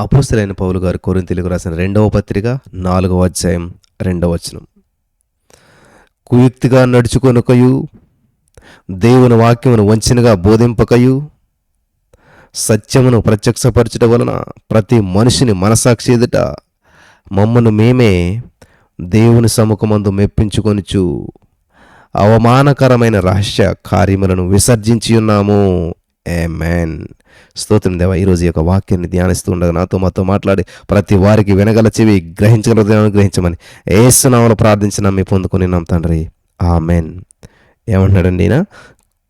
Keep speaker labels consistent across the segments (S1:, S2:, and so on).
S1: అపోస్తులైన పౌలు గారు కొరింతలకు రాసిన రెండవ పత్రిక నాలుగవ అధ్యాయం రెండవ వచనం. కుయుక్తిగా నడుచుకొనకయు దేవుని వాక్యమును వంచినగా బోధింపకయు సత్యమును ప్రత్యక్షపరచడం వలన ప్రతి మనిషిని మనసాక్షి ఎదుట మమ్మను మేమే దేవుని సముఖమందు మెప్పించుకొనిచు అవమానకరమైన రహస్య కార్యములను విసర్జించి ఉన్నాము ఏ మ్యాన్ స్తోత్రం దేవ ఈరోజు ఈ యొక్క వాక్యాన్ని ధ్యానిస్తూ ఉండగా నాతో మాతో మాట్లాడి ప్రతి వారికి వినగల చెవి గ్రహించగల హృదయాన్ని గ్రహించమని ఏసునామలు ప్రార్థించిన మీ పొందుకుని నాం తండ్రి. ఆమెన్ ఏమంటున్నాడండి ఈయన?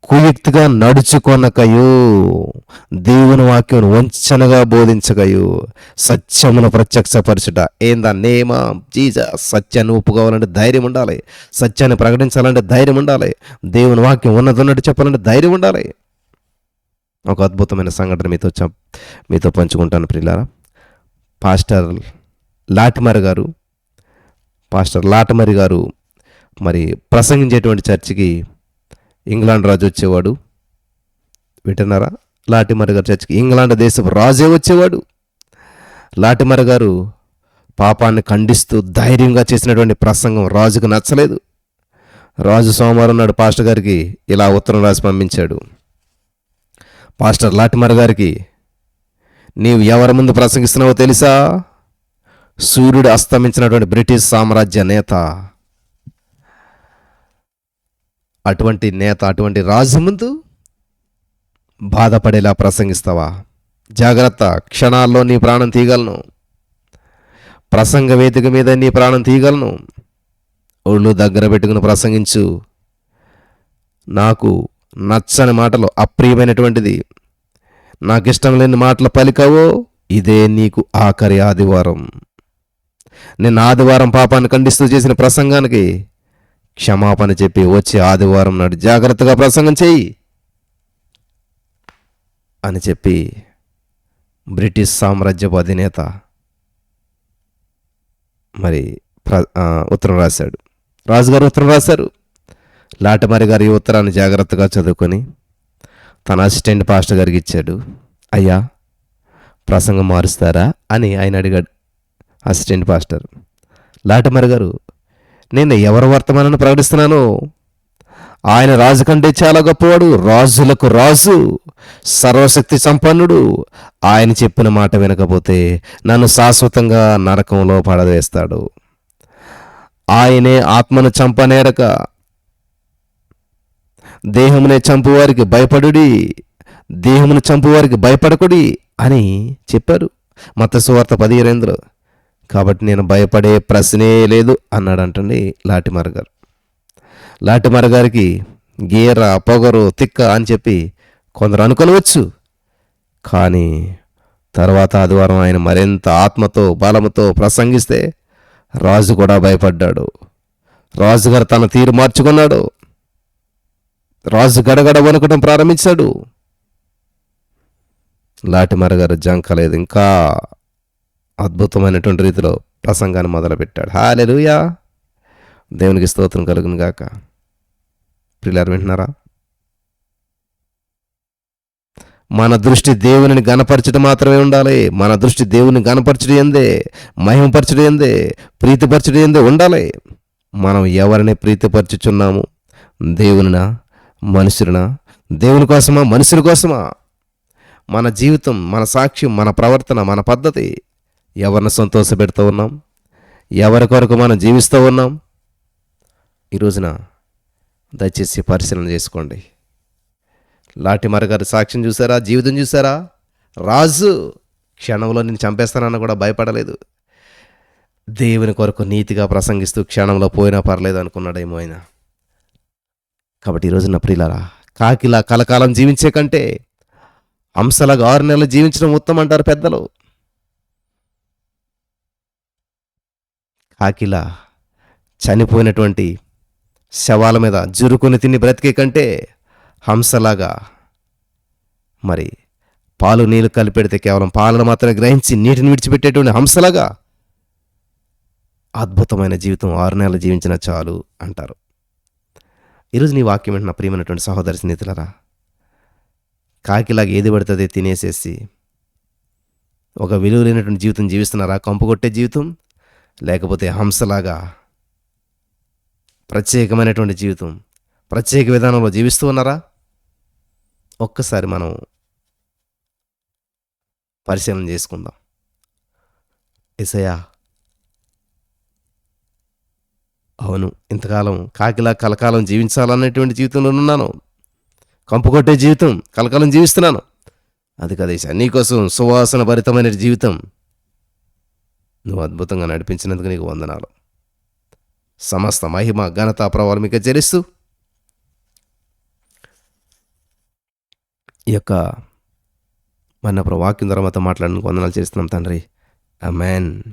S1: కుయుక్తిగా నడుచుకొనకయు దేవుని వాక్యం వంచనగా బోధించగయు సత్యమును ప్రత్యక్షపరచుట. ఏందా నేమ జీజ సత్యాన్ని ఒప్పుకోవాలంటే ధైర్యం ఉండాలి. సత్యాన్ని ప్రకటించాలంటే ధైర్యం ఉండాలి. దేవుని వాక్యం ఉన్నదన్నట్టు చెప్పాలంటే ధైర్యం ఉండాలి. ఒక అద్భుతమైన సంఘటన మీతో చెప్ మీతో పంచుకుంటాను ప్రియులారా. పాస్టర్ లాటిమర్ గారు పాస్టర్ లాటమరి గారు మరి ప్రసంగించేటువంటి చర్చికి ఇంగ్లాండ్ రాజు వచ్చేవాడు. వింటున్నారా? లాటిమర్ గారు చర్చికి ఇంగ్లాండ్ దేశపు రాజే వచ్చేవాడు. లాటిమర్ గారు పాపాన్ని ఖండిస్తూ ధైర్యంగా చేసినటువంటి ప్రసంగం రాజుకు నచ్చలేదు. రాజు సోమవారం నాడు పాస్టర్ గారికి ఇలా ఉత్తరం రాసి పంపించాడు. పాస్టర్ లాటిమర్ గారికి నీవు ఎవరి ముందు ప్రసంగిస్తున్నావో తెలుసా? సూర్యుడు అస్తమించినటువంటి బ్రిటిష్ సామ్రాజ్య నేత. అటువంటి నేత అటువంటి రాజు ముందు బాధపడేలా ప్రసంగిస్తావా? జాగ్రత్త క్షణాల్లో నీ ప్రాణం తీయగలను. ప్రసంగ వేదిక మీద నీ ప్రాణం తీయగలను. ఒళ్ళు దగ్గర పెట్టుకుని ప్రసంగించు. నాకు నచ్చని మాటలు అప్రియమైనటువంటిది. నాకు ఇష్టం లేని మాటలు పలికావో ఇదే నీకు ఆఖరి ఆదివారం. నిన్న ఆదివారం పాపాన్ని ఖండిస్తూ చేసిన ప్రసంగానికి క్షమాపణ చెప్పి వచ్చే ఆదివారం నాడు జాగ్రత్తగా ప్రసంగం చేయి అని చెప్పి బ్రిటిష్ సామ్రాజ్యపు అధినేత మరి ప్ర ఉత్తరం రాశాడు. రాజుగారు ఉత్తరం రాశారు. లాటమారి గారి ఉత్తరాన్ని జాగ్రత్తగా చదువుకొని తన అసిస్టెంట్ పాస్టర్ గారికి ఇచ్చాడు. అయ్యా ప్రసంగం మారుస్తారా? అని ఆయన అడిగాడు అసిస్టెంట్ పాస్టర్. లాటమారి గారు నేను ఎవరి వర్తమానాన్ని ప్రకటిస్తున్నాను? ఆయన రాజు కంటే చాలా గొప్పవాడు రాజులకు రాజు సర్వశక్తి సంపన్నుడు. ఆయన చెప్పిన మాట వినకపోతే నన్ను శాశ్వతంగా నరకంలో పడవేస్తాడు. ఆయనే ఆత్మను చంపనేరక దేహమునే చంపువారికి భయపడుడి దేహమును చంపువారికి భయపడకుడి అని చెప్పారు. మత పది పదిహేనేంద్రు కాబట్టి నేను భయపడే ప్రశ్నే లేదు అన్నాడంటండి లాటిమర్ గారు. లాటిమర్ గారికి గీర పొగరు తిక్క అని చెప్పి కొందరు అనుకోవచ్చు. కానీ తర్వాత ఆదివారం ఆయన మరింత ఆత్మతో బలముతో ప్రసంగిస్తే రాజు కూడా భయపడ్డాడు. రాజుగారు తన తీరు మార్చుకున్నాడు. రాజు గడగడ వణుకడం ప్రారంభించాడు. లాటిమర గారు జంకలేదు ఇంకా అద్భుతమైనటువంటి రీతిలో ప్రసంగాన్ని మొదలుపెట్టాడు. హాలెలుయా దేవునికి స్తోత్రం కలుగును గాక. పిల్లలు వింటున్నారా? మన దృష్టి దేవుని గనపరచడం మాత్రమే ఉండాలి. మన దృష్టి దేవుని గణపరచడం ఎందే? మహిమపరచడం ఎందే? ప్రీతిపరచడం ఎందే? ఉండాలి. మనం ఎవరిని ప్రీతిపరచుచున్నాము? దేవునినా? మనుషులనా? దేవుని కోసమా? మనుషుల కోసమా? మన జీవితం మన సాక్ష్యం మన ప్రవర్తన మన పద్ధతి ఎవరిని సంతోషపెడుతూ ఉన్నాం? ఎవరి కొరకు మనం జీవిస్తూ ఉన్నాం? ఈ రోజున దయచేసి పరిశీలన చేసుకోండి. లాటిమర గారి సాక్ష్యం చూసారా? జీవితం చూసారా? రాజు క్షణంలో నేను చంపేస్తానన్న కూడా భయపడలేదు. దేవుని కొరకు నీతిగా ప్రసంగిస్తూ క్షణంలో పోయినా పర్లేదు అనుకున్నాడేమో ఆయన. కాబట్టి ఈరోజు నా ప్రియులారా కాకిలా కలకాలం జీవించే కంటే హంసలాగా ఆరు నెలలు జీవించడం ఉత్తమం అంటారు పెద్దలు. కాకిలా చనిపోయినటువంటి శవాల మీద జురుకుని తిని బ్రతికే కంటే హంసలాగా మరి పాలు నీళ్ళు కలిపెడితే కేవలం పాలను మాత్రమే గ్రహించి నీటిని విడిచిపెట్టేటువంటి హంసలాగా అద్భుతమైన జీవితం ఆరు నెలలు జీవించిన చాలు అంటారు. ఈరోజు నీ వాక్యం ఏంటి నా ప్రియమైనటువంటి సహోదరి స్నేహితులరా కాకిలాగా ఏది పడుతుంది తినేసేసి ఒక విలువ లేనటువంటి జీవితం జీవిస్తున్నారా? కంపు కొట్టే జీవితం లేకపోతే హంసలాగా ప్రత్యేకమైనటువంటి జీవితం ప్రత్యేక విధానంలో జీవిస్తూ ఉన్నారా? ఒక్కసారి మనం పరిశీలన చేసుకుందాం. ఎసయా అవును ఇంతకాలం కాకిలా కలకాలం జీవించాలన్నటువంటి జీవితంలో ఉన్నాను. కంపు కొట్టే జీవితం కలకాలం జీవిస్తున్నాను. అది కదేశా నీకోసం సువాసన భరితమైన జీవితం. నువ్వు అద్భుతంగా నడిపించినందుకు నీకు వందనాలు. సమస్త మహిమ ఘనత ప్రభావం మీకు చెల్లిస్తూ ఈ యొక్క మన వాక్యం ద్వారా మాతో మాట్లాడడానికి వందనాలు చేస్తున్నాం తండ్రి. అమెన్